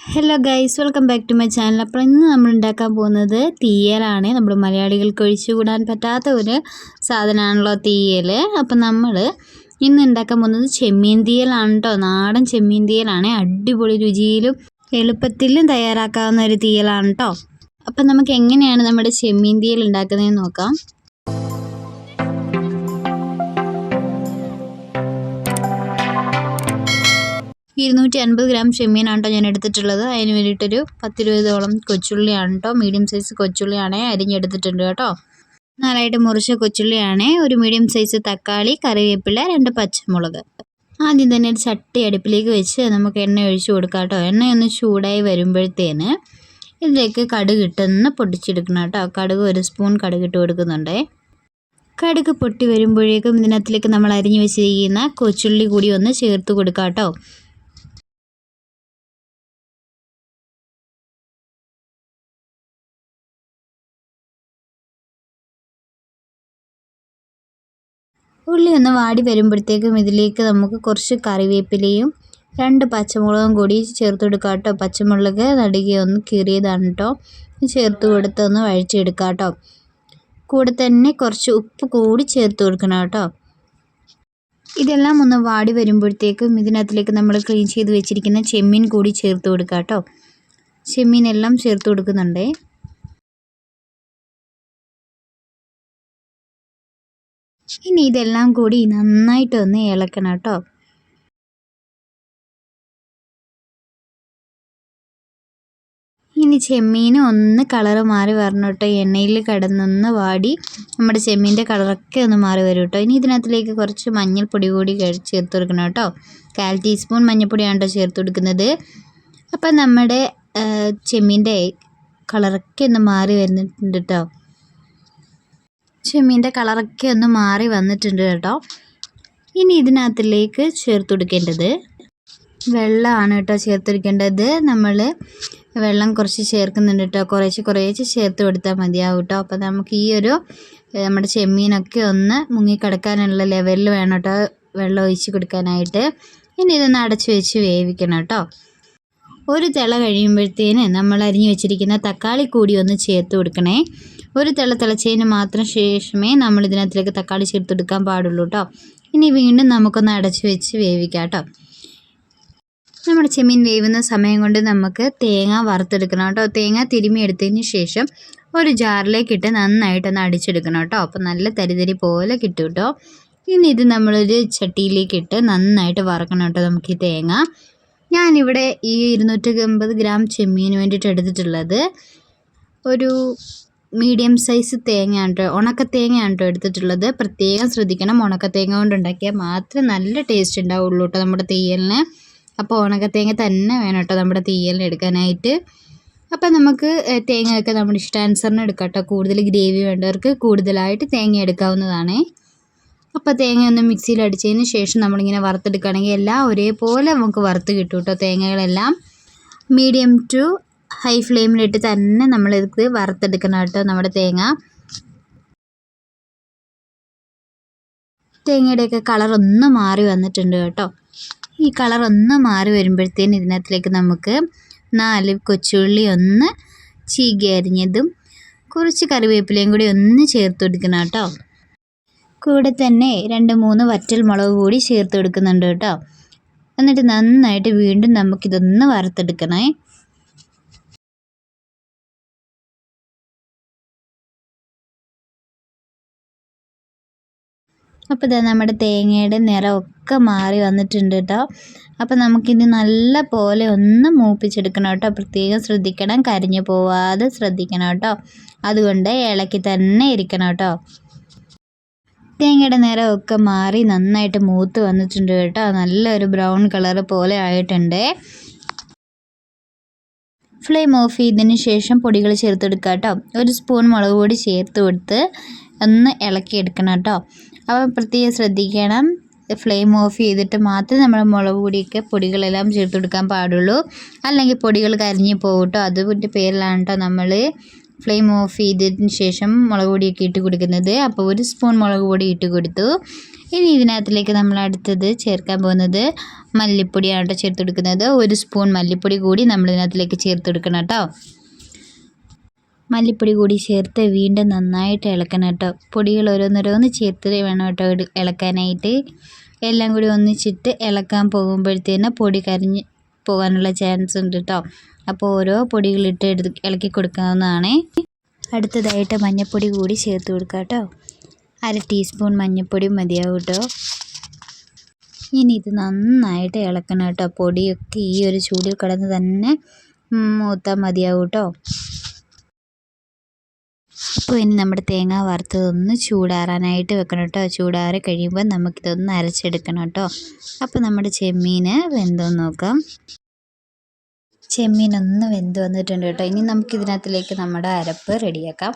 Hello guys welcome back to my channel അപ്പോൾ ഇന്ന് നമ്മൾ ഉണ്ടാക്കാൻ പോകുന്നത് തീയലാണ്. നമ്മൾ മലയാളികൾക്ക് ഒഴിച്ചുകൂടാൻ പറ്റാത്ത ഒരു സാധനമാണല്ലോ തീയൽ അപ്പം നമ്മൾ ഇന്ന് ഉണ്ടാക്കാൻ പോകുന്നത് ചെമ്മീൻ തീയലാണ് കേട്ടോ നാടൻ ചെമ്മീൻ തീയലാണ്. അടിപൊളി രുചിയിലും എളുപ്പത്തിലും തയ്യാറാക്കാവുന്ന ഒരു തീയലാണ് കേട്ടോ അപ്പം നമുക്ക് എങ്ങനെയാണ് നമ്മുടെ ചെമ്മീൻ തീയൽ ഉണ്ടാക്കുന്നതെന്ന് നോക്കാം. ഇരുന്നൂറ്റി അൻപത് ഗ്രാം ചെമ്മീനാണ് കേട്ടോ ഞാൻ എടുത്തിട്ടുള്ളത്. അതിന് വേണ്ടിയിട്ടൊരു പത്തിരുപതോളം കൊച്ചുള്ളിയാണ് കേട്ടോ മീഡിയം സൈസ് കൊച്ചുള്ളിയാണേ അരിഞ്ഞെടുത്തിട്ടുണ്ട് കേട്ടോ. നാലായിട്ട് മുറിച്ച കൊച്ചുള്ളിയാണേ. ഒരു മീഡിയം സൈസ് തക്കാളി കറിവേപ്പില രണ്ട് പച്ചമുളക്. ആദ്യം തന്നെ ഒരു ചട്ടി അടുപ്പിലേക്ക് വെച്ച് നമുക്ക് എണ്ണ ഒഴിച്ചു കൊടുക്കാം കേട്ടോ എണ്ണയൊന്ന് ചൂടായി വരുമ്പോഴത്തേന് ഇതിലേക്ക് കടുക് ഇട്ടെന്ന് പൊട്ടിച്ചെടുക്കണം കേട്ടോ കടുക് ഒരു സ്പൂൺ കടുക് ഇട്ട് കൊടുക്കുന്നുണ്ടേ. കടുക് പൊട്ടി വരുമ്പോഴേക്കും ഇതിനകത്തിലേക്ക് നമ്മൾ അരിഞ്ഞു വെച്ചിരിക്കുന്ന കൊച്ചുള്ളി കൂടി ഒന്ന് ചേർത്ത് കൊടുക്കാം കേട്ടോ ഉള്ളി ഒന്ന് വാടി വരുമ്പോഴത്തേക്കും ഇതിലേക്ക് നമുക്ക് കുറച്ച് കറിവേപ്പിലയും രണ്ട് പച്ചമുളകും കൂടി ചേർത്ത് കൊടുക്കാം കേട്ടോ. പച്ചമുളക് നടുകെ ഒന്ന് കീറിയതാണ് കേട്ടോ. ചേർത്ത് കൊടുത്ത് ഒന്ന് വഴിച്ചെടുക്കാം കേട്ടോ. കൂടെ തന്നെ കുറച്ച് ഉപ്പ് കൂടി ചേർത്ത് കൊടുക്കണം കേട്ടോ. ഇതെല്ലാം ഒന്ന് വാടി വരുമ്പോഴത്തേക്കും ഇതിനകത്തിലേക്ക് നമ്മൾ ക്ലീൻ ചെയ്ത് വെച്ചിരിക്കുന്ന ചെമ്മീൻ കൂടി ചേർത്ത് കൊടുക്കാം കേട്ടോ. ചെമ്മീനെല്ലാം ചേർത്ത് കൊടുക്കുന്നുണ്ടേ. ഇനി ഇതെല്ലാം കൂടി നന്നായിട്ടൊന്ന് ഇളക്കണം കേട്ടോ. ഇനി ചെമ്മീൻ ഒന്ന് കളറ് മാറി വരണം കേട്ടോ. എണ്ണയിൽ കിടന്നൊന്ന് വാടി നമ്മുടെ ചെമ്മീന്റെ കളറൊക്കെ ഒന്ന് മാറി വരും കേട്ടോ. ഇനി ഇതിനകത്തിലേക്ക് കുറച്ച് മഞ്ഞൾപ്പൊടി കൂടി ചേർത്ത് കൊടുക്കണം കേട്ടോ. കാൽ ടീസ്പൂൺ മഞ്ഞൾപ്പൊടിയാണ് കേട്ടോ ചേർത്ത് കൊടുക്കുന്നത്. അപ്പം നമ്മുടെ ചെമ്മീന്റെ കളറൊക്കെ ഒന്ന് മാറി വരുന്നുണ്ട് കേട്ടോ. ചെമ്മീന്റെ കളറൊക്കെ ഒന്ന് മാറി വന്നിട്ടുണ്ട് കേട്ടോ. ഇനി ഇതിനകത്തിലേക്ക് ചേർത്ത് കൊടുക്കേണ്ടത് വെള്ളമാണ് കേട്ടോ ചേർത്ത് കൊടുക്കേണ്ടത് നമ്മൾ വെള്ളം കുറച്ച് ചേർക്കുന്നുണ്ട് കേട്ടോ. കുറേശ്ശെ കുറേശ്ശെ ചേർത്ത് കൊടുത്താൽ മതിയാവും കേട്ടോ. അപ്പോൾ നമുക്ക് ഈ ഒരു നമ്മുടെ ചെമ്മീനൊക്കെ ഒന്ന് മുങ്ങിക്കിടക്കാനുള്ള ലെവലിൽ വേണം കേട്ടോ. വെള്ളം ഒഴിച്ച് കൊടുക്കാനായിട്ട്. ഇനി ഇതൊന്ന് അടച്ച് വെച്ച് വേവിക്കണം കേട്ടോ. ഒരു തിള കഴിയുമ്പോഴത്തേന് നമ്മൾ അരിഞ്ഞു വെച്ചിരിക്കുന്ന തക്കാളി കൂടി ഒന്ന് ചേർത്ത് കൊടുക്കണേ. ഒരു തിള തിളച്ചതിന് മാത്രം ശേഷമേ നമ്മൾ ഇതിനകത്തിലേക്ക് തക്കാളി ചേർത്തെടുക്കാൻ പാടുള്ളൂ കേട്ടോ ഇനി വീണ്ടും നമുക്കൊന്ന് അടച്ചു വെച്ച് വേവിക്കാം കേട്ടോ നമ്മുടെ ചെമ്മീൻ വേവുന്ന സമയം കൊണ്ട് നമുക്ക് തേങ്ങ വറുത്തെടുക്കണം കേട്ടോ തേങ്ങ തിരുമ്മി എടുത്തതിന് ശേഷം ഒരു ജാറിലേക്കിട്ട് നന്നായിട്ടൊന്ന് അടിച്ചെടുക്കണം കേട്ടോ അപ്പോൾ നല്ല തരിതരി പോലെ കിട്ടും കേട്ടോ ഇനി ഇത് നമ്മളൊരു ചട്ടിയിലേക്കിട്ട് നന്നായിട്ട് വറക്കണം കേട്ടോ നമുക്ക് ഈ തേങ്ങ. ഞാനിവിടെ ഈ ഇരുന്നൂറ്റി അമ്പത് ഗ്രാം ചെമ്മീന് വേണ്ടിയിട്ട് എടുത്തിട്ടുള്ളത്. ഒരു മീഡിയം സൈസ് തേങ്ങയാണ് ഉണക്ക തേങ്ങയാണ് കേട്ടോ എടുത്തിട്ടുള്ളത്. പ്രത്യേകം ശ്രദ്ധിക്കണം. ഉണക്ക തേങ്ങ കൊണ്ട് ഉണ്ടാക്കിയാൽ മാത്രമേ നല്ല ടേസ്റ്റ് ഉണ്ടാവുള്ളൂ കേട്ടോ നമ്മുടെ തീയലിന്. അപ്പോൾ ഉണക്ക തേങ്ങ തന്നെ വേണം കേട്ടോ നമ്മുടെ തീയലിന് എടുക്കാനായിട്ട്. അപ്പം നമുക്ക് തേങ്ങയൊക്കെ നമ്മുടെ ഇഷ്ടാനുസരണം എടുക്കാം കേട്ടോ കൂടുതൽ ഗ്രേവി വേണ്ടവർക്ക് കൂടുതലായിട്ട് തേങ്ങ എടുക്കാവുന്നതാണ്. അപ്പോൾ തേങ്ങ ഒന്ന് മിക്സിയിൽ അടിച്ചതിന് ശേഷം നമ്മളിങ്ങനെ വറുത്തെടുക്കുകയാണെങ്കിൽ എല്ലാം ഒരേപോലെ നമുക്ക് വറുത്ത് കിട്ടും കേട്ടോ തേങ്ങകളെല്ലാം. മീഡിയം ടു ഹൈ ഫ്ലെയിമിലിട്ട് തന്നെ നമ്മളിത് വറുത്തെടുക്കണം കേട്ടോ നമ്മുടെ തേങ്ങ. തേങ്ങയുടെയൊക്കെ കളർ ഒന്ന് മാറി വന്നിട്ടുണ്ട് കേട്ടോ. ഈ കളർ ഒന്ന് മാറി വരുമ്പോഴത്തേന് ഇതിനകത്തിലേക്ക് നമുക്ക് നാല് കൊച്ചുള്ളി ഒന്ന് ചീകി അരിഞ്ഞതും കുറച്ച് കറിവേപ്പിലയും കൂടി ഒന്ന് ചേർത്ത് കൊടുക്കണം കേട്ടോ കൂടെ തന്നെ രണ്ട് മൂന്ന് വറ്റൽ മുളക് കൂടി ചേർത്ത് കൊടുക്കുന്നുണ്ട് കേട്ടോ. എന്നിട്ട് നന്നായിട്ട് വീണ്ടും നമുക്കിതൊന്ന് വറുത്തെടുക്കണേ. അപ്പോൾ ഇതാ നമ്മുടെ തേങ്ങയുടെ നിറമൊക്കെ മാറി വന്നിട്ടുണ്ട് കേട്ടോ. അപ്പോൾ നമുക്കിത് നല്ല പോലെ ഒന്ന് മൂപ്പിച്ചെടുക്കണം കേട്ടോ. പ്രത്യേകം ശ്രദ്ധിക്കണം. കരിഞ്ഞു പോവാതെ ശ്രദ്ധിക്കണം കേട്ടോ. അതുകൊണ്ട് ഇളക്കി തന്നെ ഇരിക്കണം കേട്ടോ. തേങ്ങയുടെ നിറമൊക്കെ മാറി നന്നായിട്ട് മൂത്ത് വന്നിട്ടുണ്ട് കേട്ടോ. നല്ലൊരു ബ്രൗൺ കളർ പോലെ ആയിട്ടുണ്ട്. ഫ്ലെയിം ഓഫ് ചെയ്തതിന് ശേഷം പൊടികൾ ചേർത്തെടുക്കുക കേട്ടോ. ഒരു സ്പൂൺ മുളക് പൊടി ചേർത്ത് കൊടുത്ത് ഒന്ന് ഇളക്കി എടുക്കണം കേട്ടോ. അപ്പോൾ പ്രത്യേകം ശ്രദ്ധിക്കണം. ഫ്ലെയിം ഓഫ് ചെയ്തിട്ട് മാത്രമേ നമ്മൾ മുളക് പൊടിയൊക്കെ പൊടികളെല്ലാം ചേർത്ത് കൊടുക്കാൻ പാടുള്ളൂ. അല്ലെങ്കിൽ പൊടികൾ കരിഞ്ഞു പോകും അതിന്റെ പേരിലാണ് കേട്ടോ നമ്മൾ ഫ്ലെയിം ഓഫ് ചെയ്തതിന് ശേഷം മുളക് പൊടിയൊക്കെ ഇട്ട് കൊടുക്കുന്നത്. അപ്പോൾ ഒരു സ്പൂൺ മുളക് പൊടി ഇട്ട് കൊടുത്തു. ഇനി ഇതിനകത്തിലേക്ക് നമ്മൾ അടുത്തത് ചേർക്കാൻ പോകുന്നത് മല്ലിപ്പൊടിയാണ് കേട്ടോ ചേർത്ത് കൊടുക്കുന്നത്. ഒരു സ്പൂൺ മല്ലിപ്പൊടി കൂടി നമ്മൾ ഇതിനകത്തിലേക്ക് ചേർത്ത് കൊടുക്കണം കേട്ടോ. മല്ലിപ്പൊടി കൂടി ചേർത്ത് വീണ്ടും നന്നായിട്ട് ഇളക്കണം കേട്ടോ. പൊടികൾ ഓരോന്നോരോന്ന് ചേർത്ത് വേണം കേട്ടോ ഇളക്കാനായിട്ട്. എല്ലാം കൂടി ഒന്നിച്ചിട്ട് ഇളക്കാൻ പോകുമ്പോഴത്തേന് പൊടി കരിഞ്ഞ് പോകാനുള്ള ചാൻസ് ഉണ്ട് കേട്ടോ. അപ്പോൾ ഓരോ പൊടികളിട്ട് എടുത്ത് ഇളക്കി കൊടുക്കാവുന്നതാണ്. അടുത്തതായിട്ട് മഞ്ഞൾപ്പൊടി കൂടി ചേർത്ത് കൊടുക്കാം കേട്ടോ. അര ടീസ്പൂൺ മഞ്ഞൾപ്പൊടി മതിയാവും കേട്ടോ. ഇനി ഇത് നന്നായിട്ട് ഇളക്കണം കേട്ടോ. പൊടിയൊക്കെ ഈ ഒരു ചൂടിൽ കിടന്ന് തന്നെ മൂത്താൽ മതിയാവും കേട്ടോ. അപ്പോൾ ഇനി നമ്മുടെ തേങ്ങ വറുത്തതൊന്ന് ചൂടാറാനായിട്ട് വെക്കണം കേട്ടോ. ചൂടാറി കഴിയുമ്പോൾ നമുക്കിതൊന്ന് അരച്ചെടുക്കണം കേട്ടോ. അപ്പോൾ നമ്മുടെ ചെമ്മീൻ വെന്തോന്ന് നോക്കാം. ചെമ്മീൻ ഒന്ന് വെന്ത് വന്നിട്ടുണ്ട് കേട്ടോ. ഇനി നമുക്ക് ഇതിനകത്തിലേക്ക് നമ്മുടെ അരപ്പ് റെഡിയാക്കാം.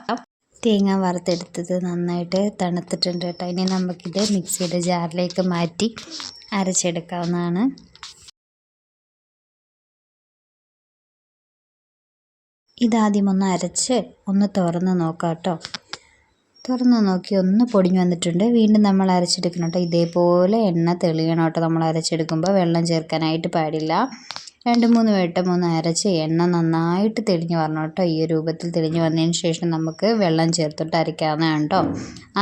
തേങ്ങ വറുത്തെടുത്തത് നന്നായിട്ട് തണുത്തിട്ടുണ്ട് കേട്ടോ. ഇനി നമുക്കിത് മിക്സിയുടെ ജാറിലേക്ക് മാറ്റി അരച്ചെടുക്കാവുന്നതാണ്. ഇതാദ്യം ഒന്ന് അരച്ച് ഒന്ന് തുറന്ന് നോക്കാം കേട്ടോ. തുറന്ന് നോക്കി ഒന്ന് പൊടിഞ്ഞു വന്നിട്ടുണ്ട്. വീണ്ടും നമ്മൾ അരച്ചെടുക്കണം കേട്ടോ. ഇതേപോലെ എണ്ണ തെളിയണം കേട്ടോ. നമ്മൾ അരച്ചെടുക്കുമ്പോൾ വെള്ളം ചേർക്കാനായിട്ട് പാടില്ല. രണ്ട് മൂന്ന് വട്ടം ഒന്ന് അരച്ച് എണ്ണ നന്നായിട്ട് തെളിഞ്ഞു വരണം കേട്ടോ. ഈ രൂപത്തിൽ തെളിഞ്ഞു വന്നതിന് ശേഷം നമുക്ക് വെള്ളം ചേർത്തിട്ട് അരയ്ക്കാവുന്നതാണ് കേട്ടോ.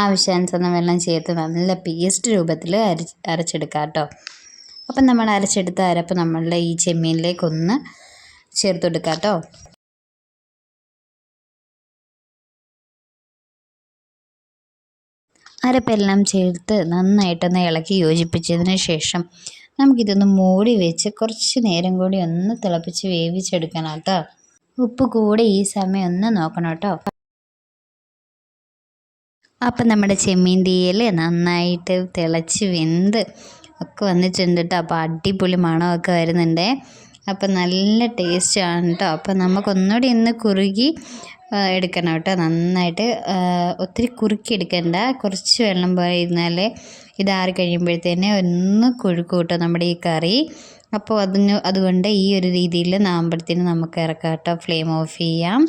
ആവശ്യാനുസരണം വെള്ളം ചേർത്ത് നല്ല പേസ്റ്റ് രൂപത്തിൽ അരി അരച്ചെടുക്കാം കേട്ടോ. അപ്പം നമ്മൾ അരച്ചെടുത്ത അരപ്പ് നമ്മളുടെ ഈ ചെമ്മീനിലേക്കൊന്ന് ചേർത്ത് കൊടുക്കാം കേട്ടോ. അരപ്പെല്ലാം ചേർത്ത് നന്നായിട്ടൊന്ന് ഇളക്കി യോജിപ്പിച്ചതിന് ശേഷം നമുക്കിതൊന്ന് മൂടി വെച്ച് കുറച്ച് നേരം കൂടി ഒന്ന് തിളപ്പിച്ച് വേവിച്ചെടുക്കണം കേട്ടോ. ഉപ്പ് കൂടെ ഈ സമയം ഒന്ന് നോക്കണം കേട്ടോ. അപ്പം നമ്മുടെ ചെമ്മീൻ തീയൽ നന്നായിട്ട് തിളച്ച് വെന്ത് ഒക്കെ വന്നിട്ടുണ്ട് കേട്ടോ. അപ്പോൾ അടിപൊളി മണമൊക്കെ വരുന്നുണ്ട്. അപ്പം നല്ല ടേസ്റ്റാണ് കേട്ടോ. അപ്പം നമുക്കൊന്നുകൂടി ഇന്ന് കുറുകി എടുക്കണം കേട്ടോ. നന്നായിട്ട് ഒത്തിരി കുറുക്കി എടുക്കണ്ട. കുറച്ച് വെള്ളം പോയിരുന്നാലേ ഇതാറി കഴിയുമ്പോഴത്തേനെ ഒന്ന് കൊഴുക്കും കേട്ടോ നമ്മുടെ ഈ കറി. അപ്പോൾ അതിന് അതുകൊണ്ട് ഈ ഒരു രീതിയിൽ നാമ്പഴത്തിന് നമുക്ക് ഇറക്കാം കേട്ടോ. ഫ്ലെയിം ഓഫ് ചെയ്യാം.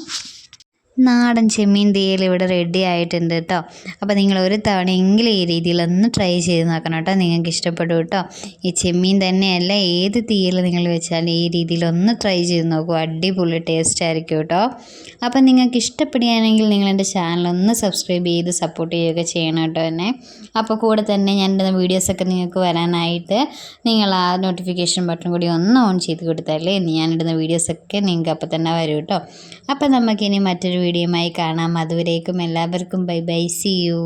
നാടൻ ചെമ്മീൻ തീയൽ ഇവിടെ റെഡി ആയിട്ടുണ്ട് കേട്ടോ അപ്പോൾ നിങ്ങൾ ഒരു തവണയെങ്കിലും ഈ രീതിയിൽ ഒന്ന് ട്രൈ ചെയ്ത് നോക്കണം കേട്ടോ നിങ്ങൾക്ക് ഇഷ്ടപ്പെടും കേട്ടോ ഈ ചെമ്മീൻ തന്നെയല്ല ഏത് തീയൽ നിങ്ങൾ വെച്ചാലും ഈ രീതിയിൽ ഒന്ന് ട്രൈ ചെയ്ത് നോക്കൂ. അടിപൊളി ടേസ്റ്റ് ആയിരിക്കും കേട്ടോ അപ്പോൾ നിങ്ങൾക്ക് ഇഷ്ടപ്പെടുകയാണെങ്കിൽ നിങ്ങൾ എന്റെ ചാനൽ ഒന്ന് സബ്സ്ക്രൈബ് ചെയ്ത് സപ്പോർട്ട് ചെയ്യുകയൊക്കെ ചെയ്യണം കേട്ടോ എന്നെ. അപ്പോൾ കൂടെ തന്നെ ഞാൻ എന്റെ വീഡിയോസൊക്കെ നിങ്ങൾക്ക് വരാനായിട്ട് നിങ്ങൾ ആ നോട്ടിഫിക്കേഷൻ ബട്ടൺ കൂടി ഒന്ന് ഓൺ ചെയ്ത് കൊടുത്താലേ ഞാനിടുന്ന വീഡിയോസൊക്കെ നിങ്ങൾക്ക് അപ്പോൾ തന്നെ വരും കേട്ടോ അപ്പോൾ നമുക്കിനി മറ്റൊരു വീഡിയോയുമായി കാണാം. അതുവരേക്കും എല്ലാവർക്കും ബൈ ബൈ. C U